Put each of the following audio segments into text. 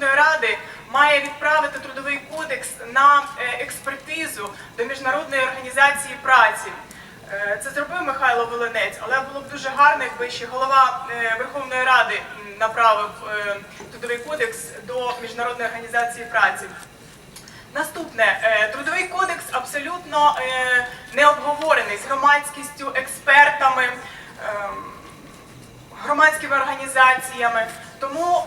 Верховної Ради має відправити трудовий кодекс на е, експертизу до міжнародної організації праці. Е, Це зробив Михайло Волинець, але було б дуже гарно, якби ще голова е, Верховної Ради направив трудовий кодекс до міжнародної організації праці. Наступне трудовий кодекс абсолютно не обговорений з громадськістю, експертами, ем, громадськими організаціями. Тому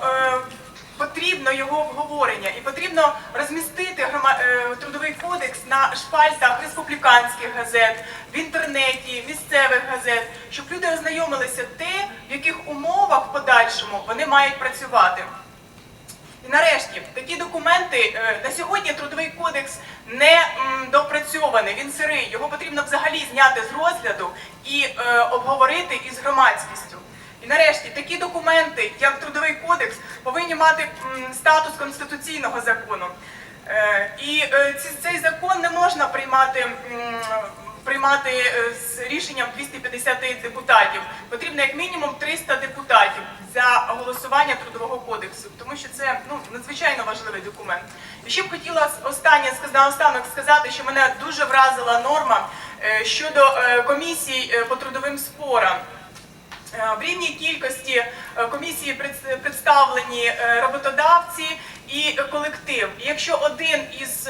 потрібно його обговорення і потрібно розмістити е, трудовий кодекс на шпальтах республіканських газет, в інтернеті, місцевих газет, щоб люди ознайомилися те, в яких умовах в подальшому вони мають працювати. І нарешті такі документи е, на сьогодні трудовий кодекс не допрацьований, він сирий. Його потрібно взагалі зняти з розгляду і е, обговорити із громадськістю. І нарешті такі документи, як трудовий кодекс, повинні мати статус конституційного закону. Е, І е, цей закон не можна приймати. Приймати е, з рішенням 250 депутатів потрібно як мінімум 300 депутатів за голосування трудового кодексу, тому що це ну надзвичайно важливий документ. І ще б хотіла останнє наостанок сказати, що мене дуже вразила норма щодо комісій по трудовим спорам. Е, В рівній кількості е, комісії представлені е, роботодавці і колектив. Якщо один із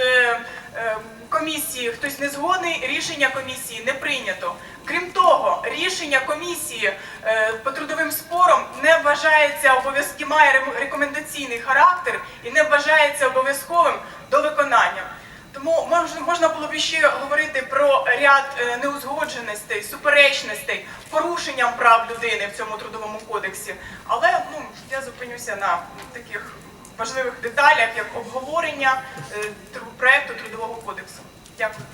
комісії хтось не згодний, рішення комісії не прийнято. Крім того, рішення комісії по трудовим спорам не вважається обов'язки, має рекомендаційний характер і не вважається обов'язковим до виконання. Тому можна, було б ще говорити про ряд неузгодженостей, суперечностей, порушенням прав людини в цьому трудовому кодексі. Але ну я зупинюся на таких важливих деталях, як обговорення е, проекту трудового кодексу. Дякую.